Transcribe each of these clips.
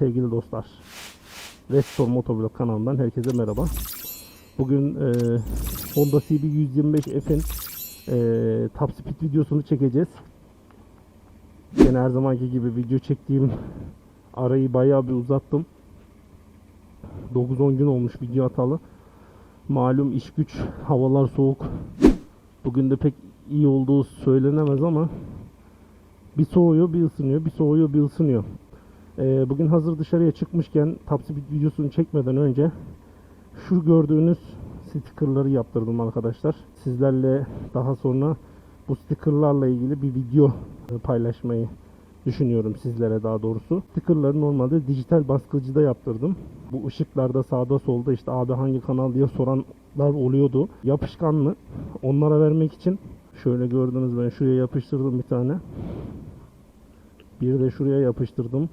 sevgili dostlar. Restor Motovlog kanalından herkese merhaba. Bugün e, Honda CB125F'in e, top speed videosunu çekeceğiz. Yine her zamanki gibi video çektiğim arayı bayağı bir uzattım. 9-10 gün olmuş video atalı. Malum iş güç, havalar soğuk. Bugün de pek iyi olduğu söylenemez ama bir soğuyor bir ısınıyor, bir soğuyor bir ısınıyor. Ee, bugün hazır dışarıya çıkmışken Speed videosunu çekmeden önce şu gördüğünüz stickerları yaptırdım arkadaşlar. Sizlerle daha sonra bu stickerlarla ilgili bir video e, paylaşmayı düşünüyorum sizlere daha doğrusu. Stickerları normalde dijital baskıcıda yaptırdım. Bu ışıklarda sağda solda işte abi hangi kanal diye soranlar oluyordu. Yapışkanlı. Onlara vermek için şöyle gördünüz ben şuraya yapıştırdım bir tane. Bir de şuraya yapıştırdım.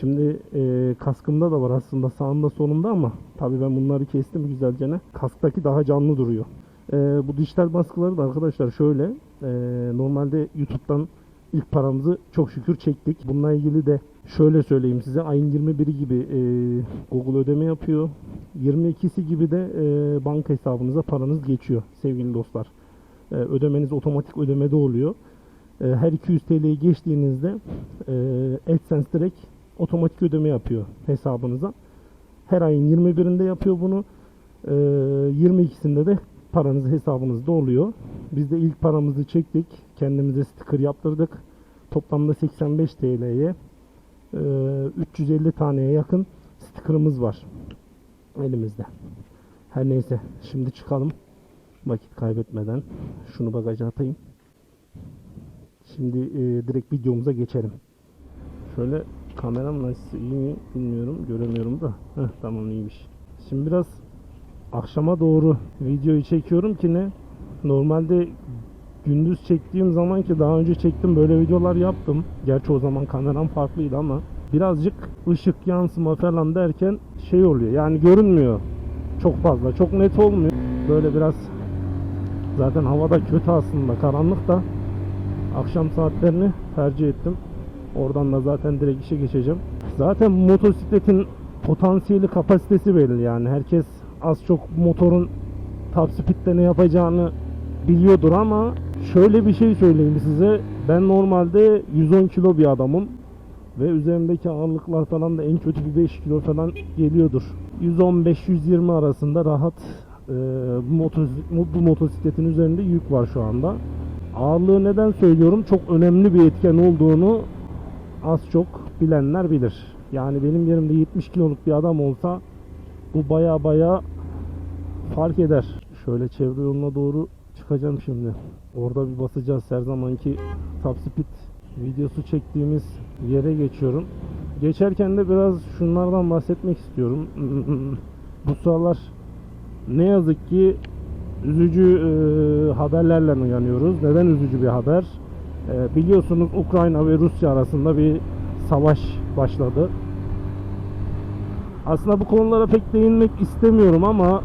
Şimdi e, kaskımda da var aslında sağında solunda ama tabii ben bunları kestim güzelce. ne. Kasktaki daha canlı duruyor. E, bu dijital baskıları da arkadaşlar şöyle e, normalde YouTube'dan ilk paramızı çok şükür çektik. Bununla ilgili de şöyle söyleyeyim size ayın 21'i gibi e, Google ödeme yapıyor. 22'si gibi de e, banka hesabınıza paranız geçiyor sevgili dostlar. E, ödemeniz otomatik ödemede oluyor. E, her 200 TL'yi geçtiğinizde e, AdSense direkt otomatik ödeme yapıyor hesabınıza. Her ayın 21'inde yapıyor bunu. E, 22'sinde de paranız hesabınızda oluyor. Biz de ilk paramızı çektik. Kendimize sticker yaptırdık. Toplamda 85 TL'ye e, 350 taneye yakın stickerımız var elimizde. Her neyse şimdi çıkalım. Vakit kaybetmeden şunu bagaja atayım. Şimdi e, direkt videomuza geçelim. Şöyle kameram nasıl iyi mi bilmiyorum. Göremiyorum da. Heh, tamam iyiymiş. Şimdi biraz akşama doğru videoyu çekiyorum ki ne? Normalde gündüz çektiğim zaman ki daha önce çektim böyle videolar yaptım. Gerçi o zaman kameram farklıydı ama birazcık ışık yansıma falan derken şey oluyor. Yani görünmüyor çok fazla. Çok net olmuyor. Böyle biraz zaten havada kötü aslında karanlık da akşam saatlerini tercih ettim. Oradan da zaten direkt işe geçeceğim. Zaten motosikletin potansiyeli kapasitesi belli yani. Herkes az çok motorun top speed'de ne yapacağını biliyordur ama şöyle bir şey söyleyeyim size. Ben normalde 110 kilo bir adamım ve üzerimdeki ağırlıklar falan da en kötü bir 5 kilo falan geliyordur. 115-120 arasında rahat e, bu, motos- bu motosikletin üzerinde yük var şu anda. Ağırlığı neden söylüyorum? Çok önemli bir etken olduğunu az çok bilenler bilir. Yani benim yerimde 70 kiloluk bir adam olsa bu baya baya fark eder. Şöyle çevre yoluna doğru çıkacağım şimdi. Orada bir basacağız her zamanki top speed videosu çektiğimiz yere geçiyorum. Geçerken de biraz şunlardan bahsetmek istiyorum. Bu sıralar ne yazık ki üzücü e, haberlerle uyanıyoruz. Neden üzücü bir haber? E, biliyorsunuz Ukrayna ve Rusya arasında bir savaş başladı. Aslında bu konulara pek değinmek istemiyorum ama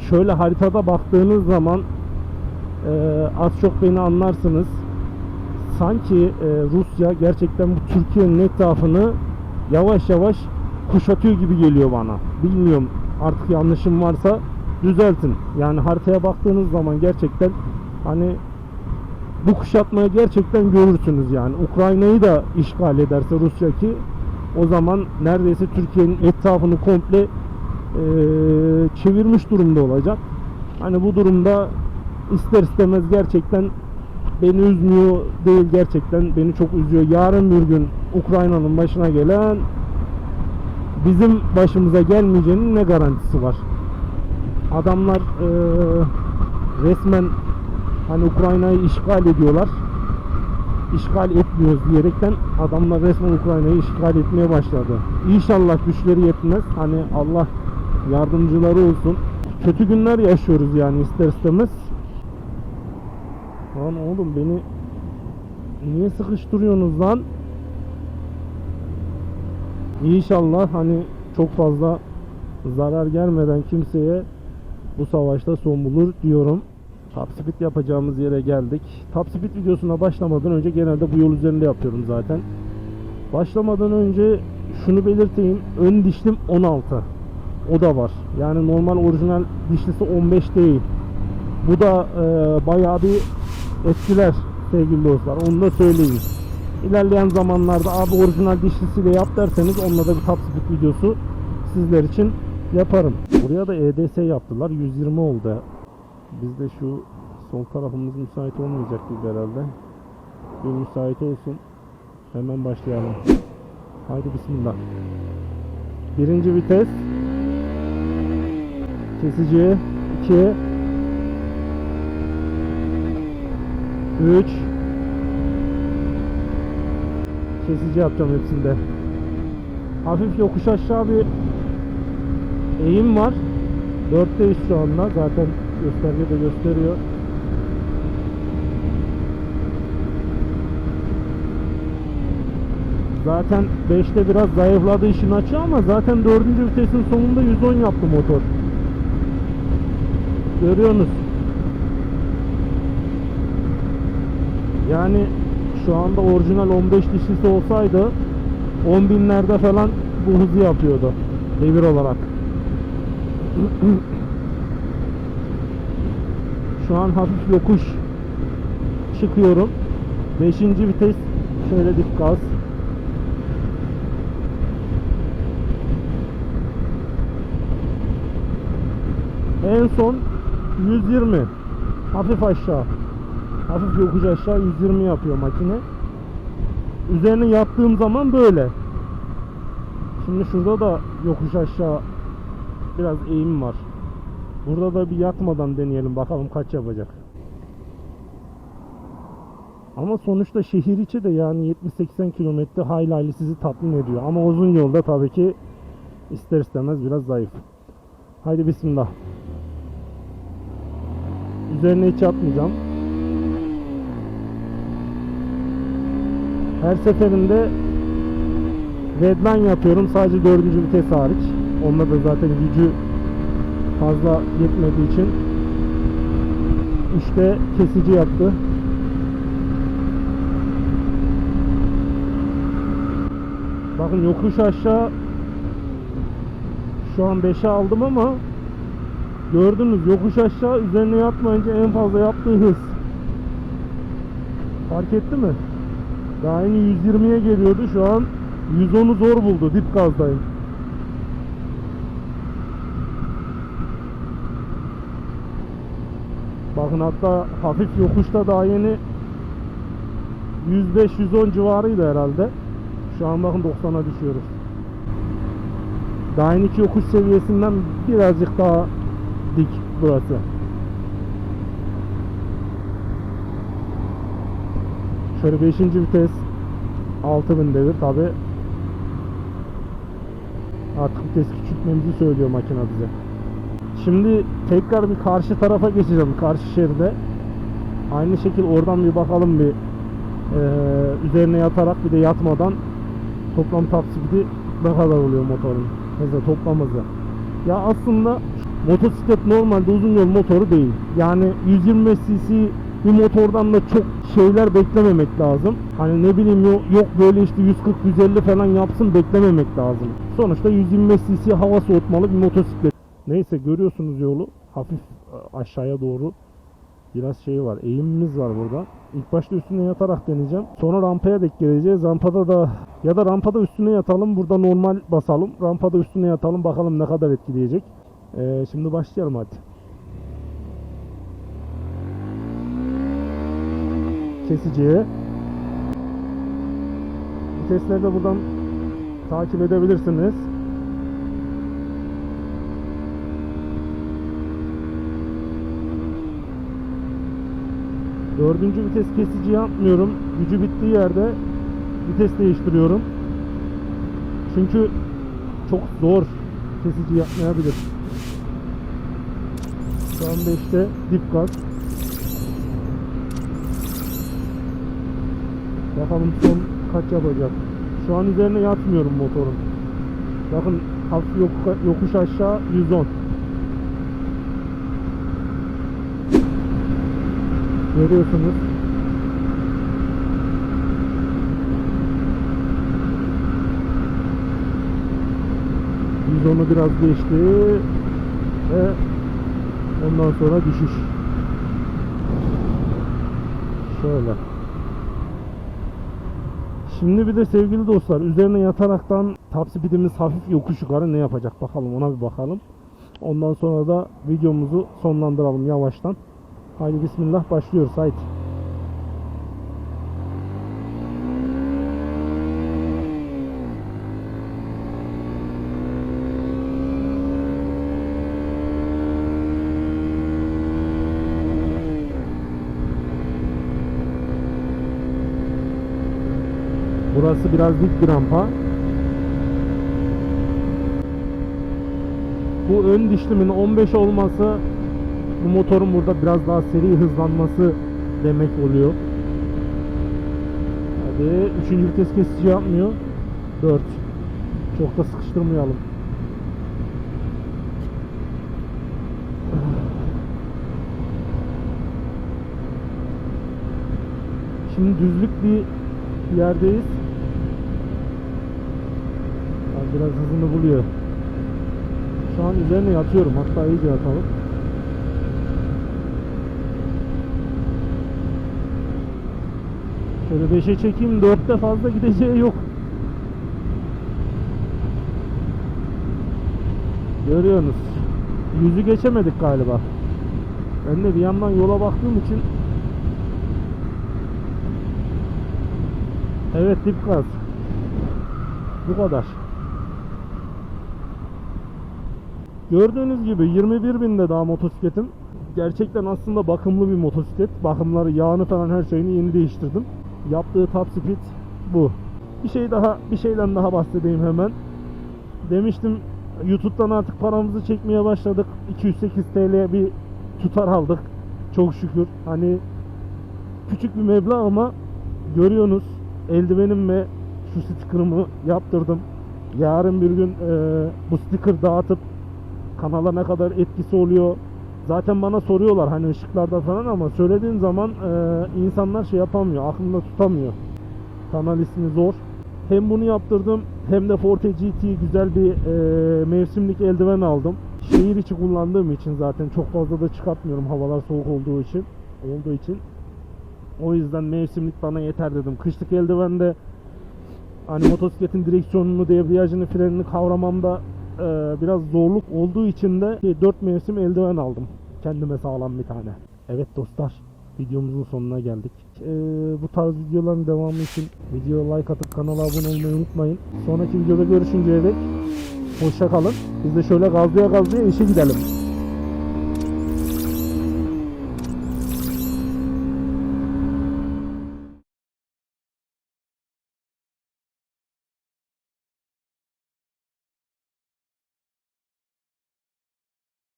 şöyle haritada baktığınız zaman e, az çok beni anlarsınız. Sanki e, Rusya gerçekten bu Türkiye'nin etrafını yavaş yavaş kuşatıyor gibi geliyor bana. Bilmiyorum artık yanlışım varsa düzeltin. Yani haritaya baktığınız zaman gerçekten hani bu kuşatmayı gerçekten görürsünüz yani. Ukrayna'yı da işgal ederse Rusya ki o zaman neredeyse Türkiye'nin etrafını komple e, çevirmiş durumda olacak. Hani bu durumda ister istemez gerçekten beni üzmüyor değil gerçekten beni çok üzüyor. Yarın bir gün Ukrayna'nın başına gelen bizim başımıza gelmeyeceğinin ne garantisi var? Adamlar e, resmen hani Ukrayna'yı işgal ediyorlar. İşgal etmiyoruz diyerekten adamlar resmen Ukrayna'yı işgal etmeye başladı. İnşallah güçleri yetmez. Hani Allah yardımcıları olsun. Kötü günler yaşıyoruz yani ister istemez. Lan oğlum beni niye sıkıştırıyorsunuz lan? İnşallah hani çok fazla zarar gelmeden kimseye bu savaşta son bulur diyorum. Top speed yapacağımız yere geldik. Top speed videosuna başlamadan önce genelde bu yol üzerinde yapıyorum zaten. Başlamadan önce şunu belirteyim. Ön dişlim 16. O da var. Yani normal orijinal dişlisi 15 değil. Bu da e, bayağı bir etkiler sevgili dostlar. Onu da söyleyeyim. İlerleyen zamanlarda abi orijinal dişlisiyle yap derseniz onunla da bir top speed videosu sizler için yaparım. Buraya da EDS yaptılar. 120 oldu. Bizde şu sol tarafımız müsait olmayacak gibi herhalde. Bir müsait olsun. Hemen başlayalım. Haydi bismillah. Birinci vites. Kesici. 2 3 Kesici yapacağım hepsinde. Hafif yokuş aşağı bir eğim var. 4'teyiz şu anda. Zaten gösterge de gösteriyor. Zaten 5'te biraz zayıfladı işin açığı ama zaten 4. vitesin sonunda 110 yaptı motor. Görüyorsunuz. Yani şu anda orijinal 15 dişlisi olsaydı 10 binlerde falan bu hızı yapıyordu devir olarak. Şu an hafif yokuş çıkıyorum. 5. vites şöyle dip gaz. En son 120 hafif aşağı hafif yokuş aşağı 120 yapıyor makine üzerine yattığım zaman böyle şimdi şurada da yokuş aşağı biraz eğim var burada da bir yatmadan deneyelim bakalım kaç yapacak. Ama sonuçta şehir içi de yani 70-80 kilometre hayli hayli sizi tatmin ediyor. Ama uzun yolda tabii ki ister istemez biraz zayıf. Haydi bismillah. Üzerine hiç atmayacağım. Her seferinde redline yapıyorum. Sadece dördüncü vites hariç. Onda da zaten gücü fazla yetmediği için işte kesici yaptı. Bakın yokuş aşağı şu an 5'e aldım ama Gördünüz yokuş aşağı üzerine yatmayınca en fazla yaptığı hız. Fark etti mi? Daha yeni 120'ye geliyordu şu an 110'u zor buldu dip gazdayım. Bakın hatta hafif yokuşta daha yeni 105-110 civarıydı herhalde. Şu an bakın 90'a düşüyoruz. Daha yeni yokuş seviyesinden birazcık daha dik burası. Şöyle 5. vites 6000 devir tabi artık vites küçültmemizi söylüyor makine bize. Şimdi tekrar bir karşı tarafa geçeceğim karşı şeride. Aynı şekil oradan bir bakalım bir ee, üzerine yatarak bir de yatmadan toplam top speed'i ne kadar oluyor motorun. Mesela toplam hızı. Ya aslında motosiklet normalde uzun yol motoru değil. Yani 125 cc bir motordan da çok şeyler beklememek lazım. Hani ne bileyim yok, yok böyle işte 140 150 falan yapsın beklememek lazım. Sonuçta 125 cc hava soğutmalı bir motosiklet. Neyse görüyorsunuz yolu hafif e, aşağıya doğru biraz şey var. Eğimimiz var burada. İlk başta üstüne yatarak deneyeceğim. Sonra rampaya dek geleceğiz. Rampada da ya da rampada üstüne yatalım. Burada normal basalım. Rampada üstüne yatalım. Bakalım ne kadar etkileyecek. Ee, şimdi başlayalım hadi. Kesiciye. Vitesleri de buradan takip edebilirsiniz. Dördüncü vites kesici yapmıyorum. Gücü bittiği yerde vites değiştiriyorum. Çünkü çok zor kesici yapmayabilir. Şu an 5'te dip gaz. Bakalım son kaç yapacak. Şu an üzerine yatmıyorum motorun. Bakın hafif yok- yokuş aşağı 110. Görüyorsunuz. 110'u biraz geçti ve ondan sonra düşüş. Şöyle. Şimdi bir de sevgili dostlar üzerine yataraktan top speedimiz hafif yokuş yukarı ne yapacak bakalım ona bir bakalım. Ondan sonra da videomuzu sonlandıralım yavaştan. Haydi bismillah başlıyoruz haydi. Burası biraz dik bir rampa. Bu ön dişlimin 15 olması bu motorun burada biraz daha seri hızlanması demek oluyor. Hadi üçüncü vites kesici yapmıyor. 4. Çok da sıkıştırmayalım. Şimdi düzlük bir yerdeyiz. Biraz hızını buluyor. Şu an üzerine yatıyorum. Hatta iyice yatalım. Şöyle 5'e çekeyim. 4'te fazla gideceği yok. Görüyorsunuz. Yüzü geçemedik galiba. Ben de bir yandan yola baktığım için Evet dip gaz. Bu kadar. Gördüğünüz gibi 21 binde daha motosikletim. Gerçekten aslında bakımlı bir motosiklet. Bakımları, yağını falan her şeyini yeni değiştirdim. Yaptığı top speed bu. Bir şey daha, bir şeyden daha bahsedeyim hemen. Demiştim YouTube'dan artık paramızı çekmeye başladık. 208 TL bir tutar aldık. Çok şükür. Hani küçük bir meblağ ama görüyorsunuz eldivenim ve şu sticker'ımı yaptırdım. Yarın bir gün e, bu sticker dağıtıp kanala ne kadar etkisi oluyor. Zaten bana soruyorlar hani ışıklarda falan ama söylediğin zaman e, insanlar şey yapamıyor, aklında tutamıyor. Kanal ismi zor. Hem bunu yaptırdım hem de Forte GT güzel bir e, mevsimlik eldiven aldım. Şehir içi kullandığım için zaten çok fazla da çıkartmıyorum havalar soğuk olduğu için. Olduğu için. O yüzden mevsimlik bana yeter dedim. Kışlık eldivende hani motosikletin direksiyonunu, debriyajını, frenini kavramamda e, biraz zorluk olduğu için de 4 mevsim eldiven aldım. Kendime sağlam bir tane. Evet dostlar videomuzun sonuna geldik. E, bu tarz videoların devamı için videoya like atıp kanala abone olmayı unutmayın. Sonraki videoda görüşünceye dek hoşça kalın. Biz de şöyle gazlıya gazlıya işe gidelim.